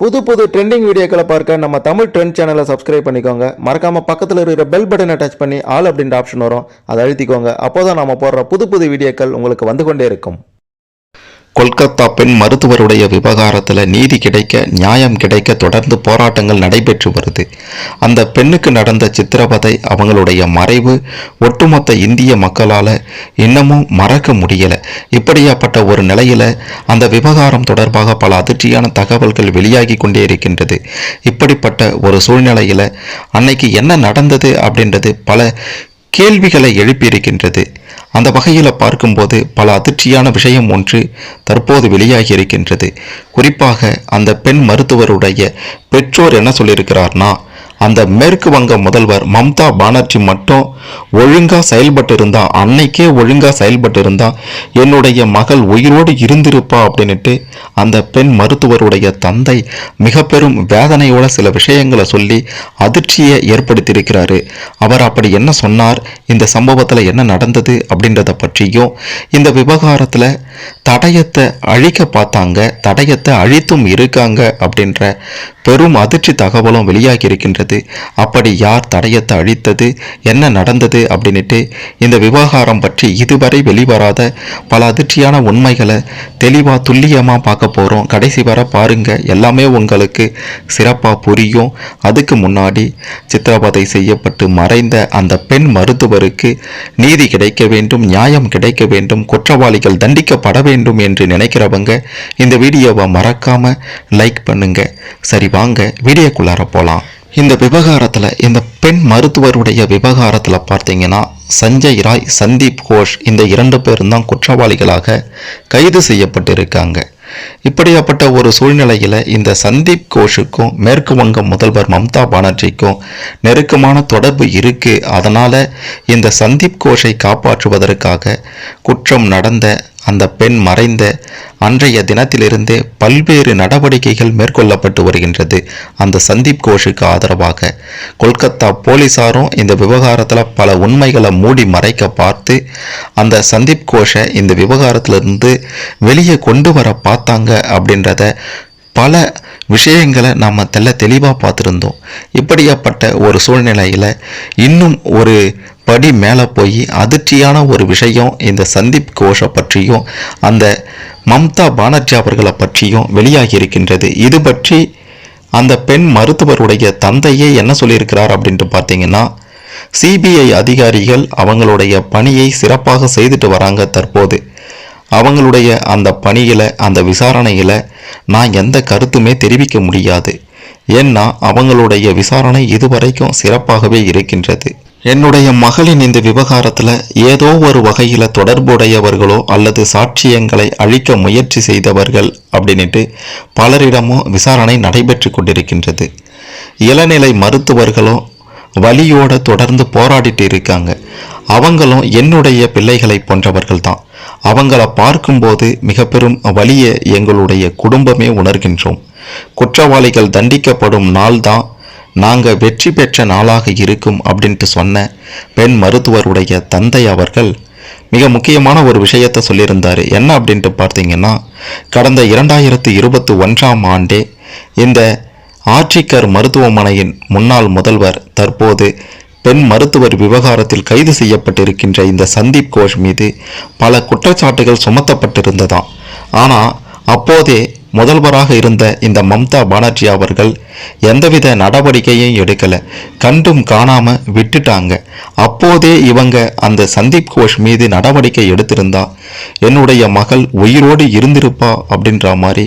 புது புது ட்ரெண்டிங் வீடியோக்களை பார்க்க நம்ம தமிழ் ட்ரெண்ட் சேனலை சப்ஸ்கிரைப் பண்ணிக்கோங்க. மறக்காமல் பக்கத்தில் இருக்கிற பெல் பட்டனை டச் பண்ணி ஆல் அப்படின்ற ஆப்ஷன் வரும். அதை அழுத்திக்கோங்க. அப்போதான் நம்ம போடுற புது புது வீடியோக்கள் உங்களுக்கு வந்து கொண்டே இருக்கும். கொல்கத்தா பெண் மருத்துவருடைய விவகாரத்தில் நீதி கிடைக்க நியாயம் கிடைக்க தொடர்ந்து போராட்டங்கள் நடைபெற்று வருது. அந்த பெண்ணுக்கு நடந்த சித்திரவதை அவங்களுடைய மறைவு ஒட்டுமொத்த இந்திய மக்களால் இன்னமும் மறக்க முடியலை. இப்படியாப்பட்ட ஒரு நிலையில் அந்த விவகாரம் தொடர்பாக பல அதிர்ச்சியான தகவல்கள் வெளியாகி கொண்டே இருக்கின்றது. இப்படிப்பட்ட ஒரு சூழ்நிலையில் அன்னைக்கு என்ன நடந்தது அப்படின்றது பல கேள்விகளை எழுப்பியிருக்கின்றது அந்த வகையில் பார்க்கும்போது பல அதிர்ச்சியான விஷயம் ஒன்று தற்போது வெளியாகி இருக்கின்றது குறிப்பாக அந்த பெண் மருத்துவருடைய பெற்றோர் என்ன சொல்லியிருக்கிறார்னா அந்த மேற்கு வங்க முதல்வர் மம்தா பானர்ஜி மட்டும் ஒழுங்கா செயல்பட்டு இருந்தா அன்னைக்கே ஒழுங்கா செயல்பட்டு இருந்தா என்னுடைய மகள் உயிரோடு இருந்திருப்பா அப்படின்னுட்டு அந்த பெண் மருத்துவருடைய தந்தை மிக பெரும் வேதனையோட சில விஷயங்களை சொல்லி அதிர்ச்சியை ஏற்படுத்தியிருக்கிறாரு. அவர் அப்படி என்ன சொன்னார்? இந்த சம்பவத்தில் என்ன நடந்தது அப்படின்றத பற்றியும் இந்த விவகாரத்தில் தடயத்தை அழிக்க பார்த்தாங்க தடயத்தை அழித்தும் இருக்காங்க அப்படின்ற பெரும் அதிர்ச்சி தகவலும் வெளியாகி இருக்கின்றது அப்படி யார் தடயத்தை அழித்தது? என்ன நடந்தது? அப்படின்னுட்டு இந்த விவகாரம் பற்றி இதுவரை வெளிவராத பல அதிர்ச்சியான உண்மைகளை தெளிவாக துல்லியமாக பார்க்க போகிறோம் கடைசி வரை பாருங்க. எல்லாமே உங்களுக்கு சிறப்பாக புரியும். அதுக்கு முன்னாடி சித்திரவதை செய்யப்பட்டு மறைந்த அந்த பெண் மருத்துவருக்கு நீதி கிடைக்க வேண்டும் நியாயம் கிடைக்க வேண்டும் குற்றவாளிகள் தண்டிக்கப்பட வேண்டும் என்று நினைக்கிறவங்க இந்த வீடியோவை மறக்காம லைக் பண்ணுங்க. சரி வாங்க வீடியோக்குள்ளார போகலாம் இந்த விவகாரத்தில் இந்த பெண் மருத்துவருடைய விவகாரத்தில் பார்த்தீங்கன்னா சஞ்சய் ராய் சந்தீப் கோஷ் இந்த இரண்டு பேரும் தான் குற்றவாளிகளாக கைது செய்யப்பட்டிருக்காங்க. இப்படியாப்பட்ட ஒரு சூழ்நிலையில் இந்த சந்தீப் கோஷுக்கும் மேற்கு வங்கம் முதல்வர் மம்தா பானர்ஜிக்கும் நெருக்கமான தொடர்பு இருக்குது அதனால் இந்த சந்தீப் கோஷை காப்பாற்றுவதற்காக குற்றம் நடந்த அந்த பெண் மறைந்த அன்றைய தினத்திலிருந்தே பல்வேறு நடவடிக்கைகள் மேற்கொள்ளப்பட்டு வருகின்றது. அந்த சந்தீப் கோஷுக்கு ஆதரவாக கொல்கத்தா போலீசாரும் இந்த விவகாரத்தில் பல உண்மைகளை மூடி மறைக்க பார்த்து அந்த சந்தீப் கோஷை இந்த விவகாரத்திலிருந்து வெளியே கொண்டு வர பார்த்தாங்க அப்படின்றத பல விஷயங்களை நாம் தெல்ல தெளிவாக பார்த்துருந்தோம். இப்படியாப்பட்ட ஒரு சூழ்நிலையில் இன்னும் ஒரு படி மேலே போய் அதிர்ச்சியான ஒரு விஷயம் இந்த சந்தீப் கோஷை பற்றியும் அந்த மம்தா பானர்ஜி அவர்களை பற்றியும் வெளியாகி இருக்கின்றது. இது பற்றி அந்த பெண் மருத்துவருடைய தந்தையே என்ன சொல்லியிருக்கிறார் அப்படின்ட்டு பார்த்தீங்கன்னா சிபிஐ அதிகாரிகள் அவங்களுடைய பணியை சிறப்பாக செய்துட்டு வராங்க தற்போது. அவங்களுடைய அந்த பணியில் அந்த விசாரணையில் நான் எந்த கருத்துமே தெரிவிக்க முடியாது. ஏன்னா அவங்களுடைய விசாரணை இதுவரைக்கும் சிறப்பாகவே இருக்கின்றது. என்னுடைய மகளின் இந்த விவகாரத்தில் ஏதோ ஒரு வகையில் தொடர்புடையவர்களோ அல்லது சாட்சியங்களை அழிக்க முயற்சி செய்தவர்கள் அப்படின்ட்டு பலரிடமும் விசாரணை நடைபெற்று கொண்டிருக்கின்றது. இளநிலை மருத்துவர்களும் வலியோட தொடர்ந்து போராடிட்டு இருக்காங்க. அவங்களும் என்னுடைய பிள்ளைகளை போன்றவர்கள் தான் அவங்கள பார்க்கும்போது மிக பெரும் வலியை எங்களுடைய குடும்பமே உணர்கின்றோம். குற்றவாளிகள் தண்டிக்கப்படும் நாள் தான் நாங்கள் வெற்றி பெற்ற நாளாக இருக்கும் அப்படின்ட்டு சொன்ன பெண் மருத்துவருடைய தந்தை அவர்கள் மிக முக்கியமான ஒரு விஷயத்தை சொல்லியிருந்தார். என்ன அப்படின்ட்டு பார்த்தீங்கன்னா கடந்த இரண்டாயிரத்தி இருபத்தி ஒன்றாம் ஆண்டே இந்த ஆட்சிக்கர் மருத்துவமனையின் முன்னாள் முதல்வர் தற்போது பெண் மருத்துவர் விவகாரத்தில் கைது செய்யப்பட்டிருக்கின்ற இந்த சந்தீப் கோஷ் மீது பல குற்றச்சாட்டுகள் சுமத்தப்பட்டிருந்ததாம். ஆனால் அப்போதே முதல்வராக இருந்த இந்த மம்தா பானர்ஜி அவர்கள் எந்தவித நடவடிக்கையும் எடுக்கலை. கண்டும் காணாம விட்டுட்டாங்க. அப்போதே இவங்க அந்த சந்தீப் கோஷ் மீது நடவடிக்கை எடுத்திருந்தா என்னுடைய மகள் உயிரோடு இருந்திருப்பா அப்படின்ற மாதிரி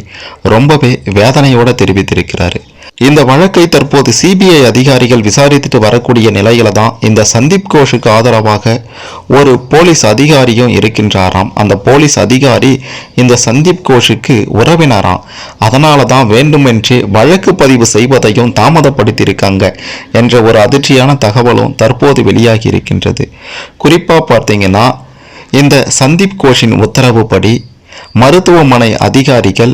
ரொம்பவே வேதனையோட தெரிவித்திருக்கிறாரு. இந்த வழக்கை தற்போது சிபிஐ அதிகாரிகள் விசாரித்துட்டு வரக்கூடிய நிலையில தான் இந்த சந்தீப் கோஷுக்கு ஆதரவாக ஒரு போலீஸ் அதிகாரியும் இருக்கின்றாராம். அந்த போலீஸ் அதிகாரி இந்த சந்தீப் கோஷுக்கு உறவினராம். அதனால தான் வேண்டுமென்றே வழக்கு பதிவு செய்வதையும் தாமதப்படுத்தியிருக்காங்க என்ற ஒரு அதிர்ச்சியான தகவலும் தற்போது வெளியாகி இருக்கின்றது. குறிப்பாக பார்த்தீங்கன்னா இந்த சந்தீப் கோஷின் உத்தரவுப்படி மருத்துவமனை அதிகாரிகள்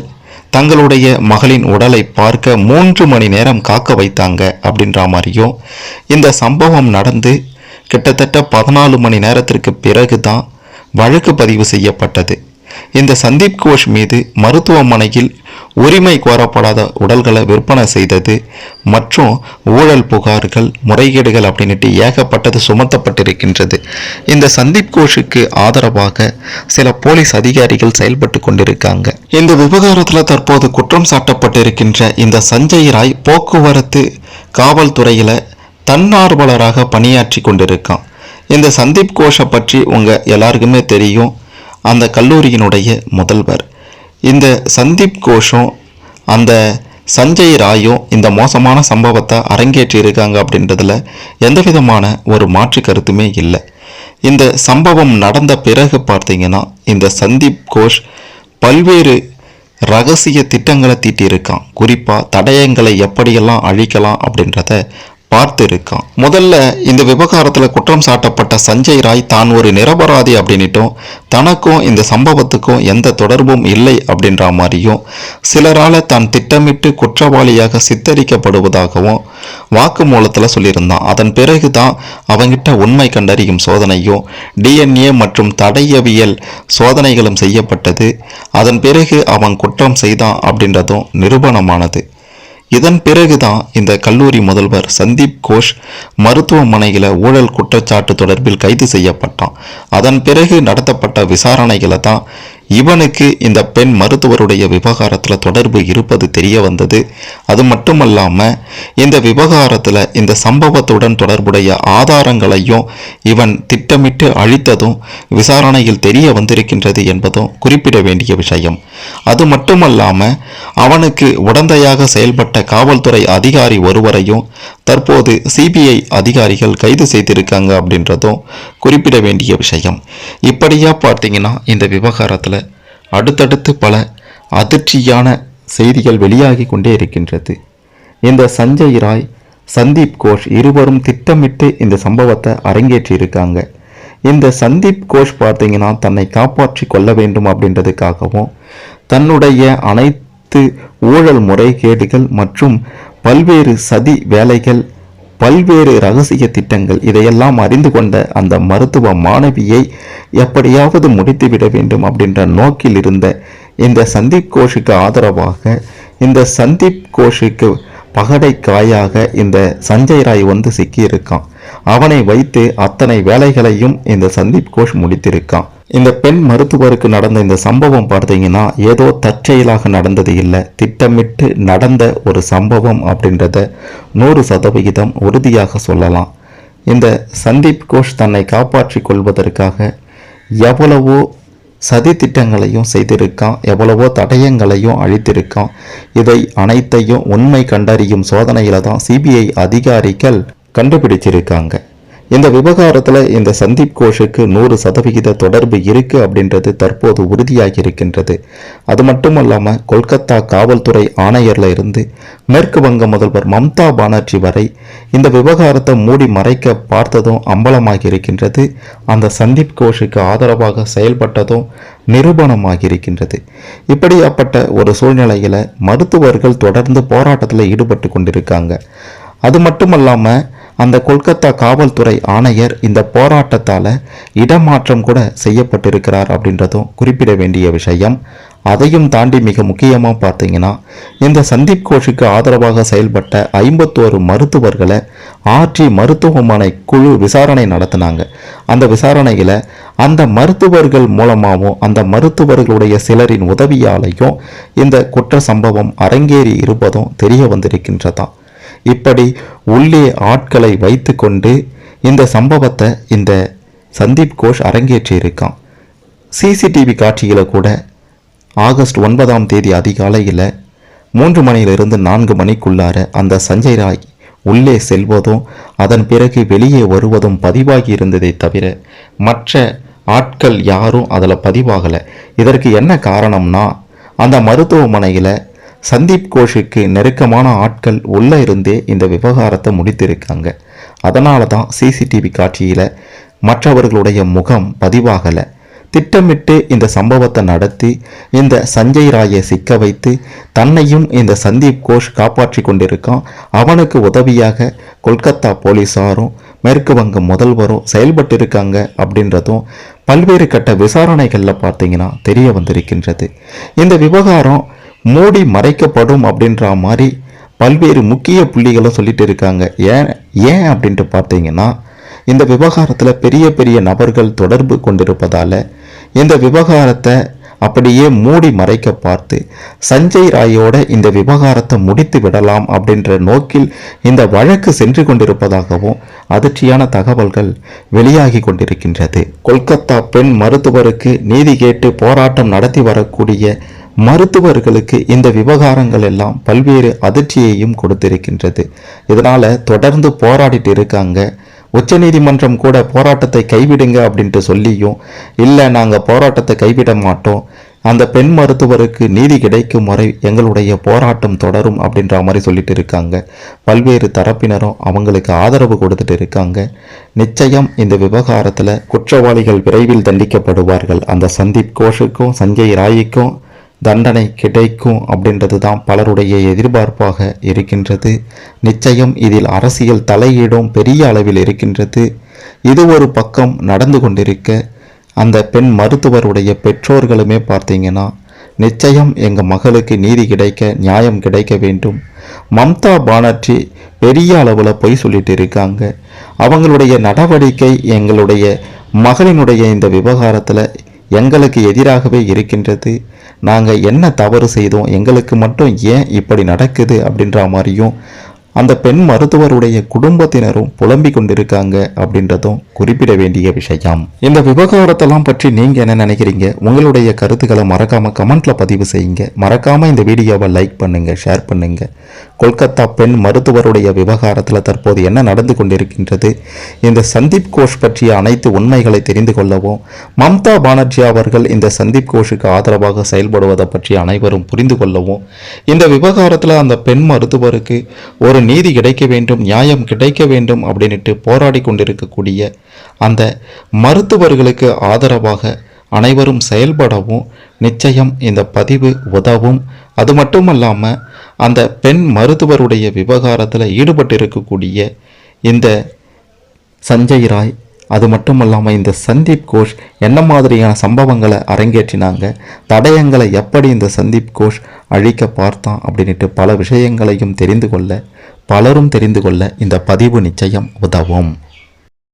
தங்களுடைய மகளின் உடலை பார்க்க மூன்று மணி நேரம் காக்க வைத்தாங்க அப்படின்ற மாதிரியும் இந்த சம்பவம் நடந்து கிட்டத்தட்ட பதினாலு மணி நேரத்திற்கு பிறகு தான் வழக்கு பதிவு செய்யப்பட்டது. இந்த சந்தீப் கோஷ் மீது மருத்துவமனையில் உரிமை கோரப்படாத உடல்களை விற்பனை செய்தது மற்றும் ஊழல் புகார்கள் முறைகேடுகள் அப்படின்ட்டு ஏகப்பட்டது சுமத்தப்பட்டிருக்கின்றது. இந்த சந்தீப் கோஷுக்கு ஆதரவாக சில போலீஸ் அதிகாரிகள் செயல்பட்டு கொண்டிருக்காங்க. இந்த விவகாரத்தில் தற்போது குற்றம் சாட்டப்பட்டிருக்கின்ற இந்த சஞ்சய் ராய் போக்குவரத்து காவல்துறையில் தன்னார்வலராக பணியாற்றி கொண்டிருக்கான். இந்த சந்தீப் கோஷை பற்றி உங்கள் எல்லாருக்குமே தெரியும். அந்த கல்லூரியினுடைய முதல்வர். இந்த சந்தீப் கோஷும் அந்த சஞ்சய் ராயும் இந்த மோசமான சம்பவத்தை அரங்கேற்றி இருக்காங்க அப்படின்றதுல எந்த விதமான ஒரு மாற்று கருத்துமே இல்லை. இந்த சம்பவம் நடந்த பிறகு பார்த்தீங்கன்னா இந்த சந்தீப் கோஷ் பல்வேறு ரகசிய திட்டங்களை தீட்டியிருக்கான். குறிப்பாக தடயங்களை எப்படியெல்லாம் அழிக்கலாம் அப்படின்றத பார்த்து இருக்கான் முதல்ல இந்த விவகாரத்தில் குற்றம் சாட்டப்பட்ட சஞ்சய் ராய் தான் ஒரு நிரபராதி அப்படின்னுட்டும் தனக்கும் இந்த சம்பவத்துக்கும் எந்த தொடர்பும் இல்லை அப்படின்ற மாதிரியும் சிலரால் தான் திட்டமிட்டு குற்றவாளியாக சித்தரிக்கப்படுவதாகவும் வாக்குமூலத்தில் சொல்லியிருந்தான். அதன் பிறகு தான் அவங்கிட்ட உண்மை கண்டறியும் சோதனையும் டிஎன்ஏ மற்றும் தடையவியல் சோதனைகளும் செய்யப்பட்டது. அதன் பிறகு அவன் குற்றம் செய்தான் அப்படின்றதும் நிரூபணமானது. இதன் பிறகுதான் இந்த கல்லூரி முதல்வர் சந்தீப் கோஷ் மருத்துவமனையில் ஊழல் குற்றச்சாட்டு தொடர்பில் கைது செய்யப்பட்டான். அதன் பிறகு நடத்தப்பட்ட விசாரணைகளை தான் இவனுக்கு இந்த பெண் மருத்துவருடைய விவகாரத்தில் தொடர்பு இருப்பது தெரிய வந்தது. அது மட்டுமல்லாமல் இந்த விவகாரத்தில் இந்த சம்பவத்துடன் தொடர்புடைய ஆதாரங்களையும் இவன் திட்டமிட்டு அழித்ததும் விசாரணையில் தெரிய வந்திருக்கின்றது என்பதும் குறிப்பிட வேண்டிய விஷயம். அது மட்டுமல்லாமல் அவனுக்கு உடந்தையாக செயல்பட்ட காவல்துறை அதிகாரி ஒருவரையும் தற்போது சிபிஐ அதிகாரிகள் கைது செய்திருக்காங்க அப்படின்றதும் குறிப்பிட வேண்டிய விஷயம். இப்படியாக பார்த்தீங்கன்னா இந்த விவகாரத்தில் அடுத்தடுத்து பல அதிர்ச்சியான செய்திகள் வெளியாகி கொண்டே இருக்கின்றது. இந்த சஞ்சய் ராய் சந்தீப் கோஷ் இருவரும் திட்டமிட்டு இந்த சம்பவத்தை அரங்கேற்றியிருக்காங்க இந்த சந்தீப் கோஷ் பார்த்தீங்கன்னா தன்னை காப்பாற்றி கொள்ள வேண்டும் அப்படின்றதுக்காகவும் தன்னுடைய அனைத்து ஊழல் முறைகேடுகள் மற்றும் பல்வேறு சதி வேலைகள் பல்வேறு ரகசிய திட்டங்கள் இதையெல்லாம் அறிந்து கொண்ட அந்த மருத்துவ மாணவியை எப்படியாவது முடித்துவிட வேண்டும் அப்படின்ற நோக்கில் இருந்த இந்த சந்தீப் கோஷுக்கு ஆதரவாக இந்த சந்தீப் கோஷுக்கு பகடை காயாக இந்த சஞ்சய் ராய் வந்து சிக்கியிருக்கான். அவனை வைத்து அத்தனை வேலைகளையும் இந்த சந்தீப் கோஷ் முடித்திருக்கான். இந்த பெண் மருத்துவருக்கு நடந்த இந்த சம்பவம் பார்த்தீங்கன்னா ஏதோ தற்செயலாக நடந்தது இல்லை. திட்டமிட்டு நடந்த ஒரு சம்பவம் அப்படின்றத நூறு சதவிகிதம் உறுதியாக சொல்லலாம். இந்த சந்தீப் கோஷ் தன்னை காப்பாற்றிக் கொள்வதற்காக எவ்வளவோ சதி திட்டங்களையும் செய்திருக்கான் எவ்வளவோ தடயங்களையும் அழித்திருக்கான். இதை அனைத்தையும் உண்மை கண்டறியும் சோதனையில தான் சிபிஐ அதிகாரிகள் கண்டுபிடிச்சிருக்காங்க. இந்த விவகாரத்தில் இந்த சந்தீப் கோஷுக்கு நூறு சதவிகித தொடர்பு இருக்குது அப்படின்றது தற்போது உறுதியாகி இருக்கின்றது அது மட்டுமல்லாமல் கொல்கத்தா காவல்துறை ஆணையர்ல இருந்து மேற்கு வங்க முதல்வர் மம்தா பானர்ஜி வரை இந்த விவகாரத்தை மூடி மறைக்க பார்த்ததும் அம்பலமாகி இருக்கின்றது அந்த சந்தீப் கோஷுக்கு ஆதரவாக செயல்பட்டதும் நிரூபணமாகி இருக்கின்றது இப்படியாப்பட்ட ஒரு சூழ்நிலையில் மருத்துவர்கள் தொடர்ந்து போராட்டத்தில் ஈடுபட்டு கொண்டிருக்காங்க. அது மட்டுமல்லாமல் அந்த கொல்கத்தா காவல்துறை ஆணையர் இந்த போராட்டத்தால் இடமாற்றம் கூட செய்யப்பட்டிருக்கிறார் அப்படின்றதும் குறிப்பிட வேண்டிய விஷயம். அதையும் தாண்டி மிக முக்கியமாக பார்த்தீங்கன்னா இந்த சந்தீப் கோஷுக்கு ஆதரவாக செயல்பட்ட ஐம்பத்தோரு மருத்துவர்களை ஆர்டி மருத்துவமனை குழு விசாரணை நடத்தினாங்க. அந்த விசாரணையில் அந்த மருத்துவர்கள் மூலமாகவும் அந்த மருத்துவர்களுடைய சிலரின் உதவியாலையும் இந்த குற்ற சம்பவம் அரங்கேறி இருப்பதும் தெரிய வந்திருக்கின்றதாம். இப்படி உள்ளே ஆட்களை வைத்துக்கொண்டு இந்த சம்பவத்தை இந்த சந்தீப் கோஷ் அரங்கேற்றியிருக்கான். சிசிடிவி காட்சியில் கூட ஆகஸ்ட் ஒன்பதாம் தேதி அதிகாலையில் மூன்று மணியிலிருந்து நான்கு மணிக்குள்ளார அந்த சஞ்சய் ராய் உள்ளே செல்வதும் அதன் பிறகு வெளியே வருவதும் பதிவாகி இருந்ததை தவிர மற்ற ஆட்கள் யாரும் அதில் பதிவாகலை. இதற்கு என்ன காரணம்னா அந்த மருத்துவமனையில் சந்தீப் கோஷுக்கு நெருக்கமான ஆட்கள் உள்ளே இருந்தே இந்த விவகாரத்தை முடித்திருக்காங்க. அதனால தான் சிசிடிவி காட்சியில் மற்றவர்களுடைய முகம் பதிவாகலை. திட்டமிட்டு இந்த சம்பவத்தை நடத்தி இந்த சஞ்சய் ராயை சிக்க வைத்து தன்னையும் இந்த சந்தீப் கோஷ் காப்பாற்றி கொண்டிருக்கான். அவனுக்கு உதவியாக கொல்கத்தா போலீஸாரும் மேற்கு வங்க முதல்வரும் செயல்பட்டிருக்காங்க அப்படின்றதும் பல்வேறு கட்ட விசாரணைகளில் பார்த்தீங்கன்னா தெரிய வந்திருக்கின்றது. இந்த விவகாரம் மூடி மறைக்கப்படும் அப்படின்ற மாதிரி பல்வேறு முக்கிய புள்ளிகளை சொல்லிட்டு இருக்காங்க. ஏன் ஏன் அப்படின்ட்டு பார்த்தீங்கன்னா இந்த விவகாரத்தில் பெரிய பெரிய நபர்கள் தொடர்பு கொண்டிருப்பதால் இந்த விவகாரத்தை அப்படியே மூடி மறைக்க பார்த்து சஞ்சய் ராயோட இந்த விவகாரத்தை முடித்து விடலாம் அப்படின்ற நோக்கில் இந்த வழக்கு சென்று கொண்டிருப்பதாகவும் அதிர்ச்சியான தகவல்கள் வெளியாகி கொண்டிருக்கின்றது. கொல்கத்தா பெண் மருத்துவருக்கு நீதி கேட்டு போராட்டம் நடத்தி வரக்கூடிய மருத்துவர்களுக்கு இந்த விவகாரங்கள் எல்லாம் பல்வேறு அதிர்ச்சியையும் கொடுத்திருக்கின்றது. இதனால தொடர்ந்து போராடிட்டு இருக்காங்க. உச்சநீதிமன்றம் கூட போராட்டத்தை கைவிடுங்க அப்படின்ட்டு சொல்லியும் இல்லை நாங்கள் போராட்டத்தை கைவிட மாட்டோம். அந்த பெண் மருத்துவருக்கு நீதி கிடைக்கும் வரை எங்களுடைய போராட்டம் தொடரும் அப்படின்ற மாதிரி சொல்லிட்டு இருக்காங்க. பல்வேறு தரப்பினரும் அவங்களுக்கு ஆதரவு கொடுத்துட்டு இருக்காங்க. நிச்சயம் இந்த விவகாரத்தில் குற்றவாளிகள் விரைவில் தண்டிக்கப்படுவார்கள். அந்த சந்தீப் கோஷுக்கும் சஞ்சய் ராய்க்கும் தண்டனை கிடைக்கும் அப்படின்றது தான் பலருடைய எதிர்பார்ப்பாக இருக்கின்றது. நிச்சயம் இதில் அரசியல் தலையீடும் பெரிய அளவில் இருக்கின்றது. இது ஒரு பக்கம் நடந்து கொண்டிருக்க அந்த பெண் மருத்துவருடைய பெற்றோர்களுமே பார்த்தீங்கன்னா நிச்சயம் எங்கள் மகளுக்கு நீதி கிடைக்க நியாயம் கிடைக்க வேண்டும். மம்தா பானர்ஜி பெரிய அளவில் பொய் சொல்லிட்டு இருக்காங்க. அவங்களுடைய நடவடிக்கை எங்களுடைய மகளினுடைய இந்த விவகாரத்தில் எங்களுக்கு எதிராகவே இருக்கின்றது. நாங்கள் என்ன தவறு செய்தோம் எங்களுக்கு மட்டும் ஏன் இப்படி நடக்குது அப்படின்ற மாதிரியும் அந்த பெண் மருத்துவருடைய குடும்பத்தினரும் புலம்பிக் கொண்டிருக்காங்க அப்படின்றதும் குறிப்பிட வேண்டிய விஷயம். இந்த விவகாரத்தெல்லாம் பற்றி நீங்க என்ன நினைக்கிறீங்க? உங்களுடைய கருத்துக்களை மறக்காம கமெண்ட்ல பதிவு செய்யுங்க. மறக்காம இந்த வீடியோவை லைக் பண்ணுங்க ஷேர் பண்ணுங்க. கொல்கத்தா பெண் மருத்துவருடைய விவகாரத்தில் தற்போது என்ன நடந்து கொண்டிருக்கின்றது? இந்த சந்தீப் கோஷ் பற்றிய அனைத்து உண்மைகளை தெரிந்து கொள்ளவும் மம்தா பானர்ஜி அவர்கள் இந்த சந்தீப் கோஷுக்கு ஆதரவாக செயல்படுவதை பற்றி அனைவரும் புரிந்து கொள்ளவும் இந்த விவகாரத்தில் அந்த பெண் மருத்துவருக்கு ஒரு நீதி கிடைக்க வேண்டும் நியாயம் கிடைக்க வேண்டும் அப்படின்ட்டு போராடி கொண்டிருக்கக்கூடிய அந்த மருத்துவர்களுக்கு ஆதரவாக அனைவரும் செயல்படவும் நிச்சயம் இந்த பதிவு உதவும். அது மட்டுமல்லாமல் அந்த பெண் மருத்துவருடைய விவகாரத்தில் ஈடுபட்டிருக்கக்கூடிய இந்த சஞ்சய் ராய் அது மட்டும் இல்லாமல் இந்த சந்தீப் கோஷ் என்ன மாதிரியான சம்பவங்களை அரங்கேற்றினாங்க? தடயங்களை எப்படி இந்த சந்தீப் கோஷ் அழிக்க பார்த்தான் அப்படின்ட்டு பல விஷயங்களையும் தெரிந்து கொள்ள பலரும் தெரிந்து கொள்ள இந்த பதிவு நிச்சயம் உதவும்.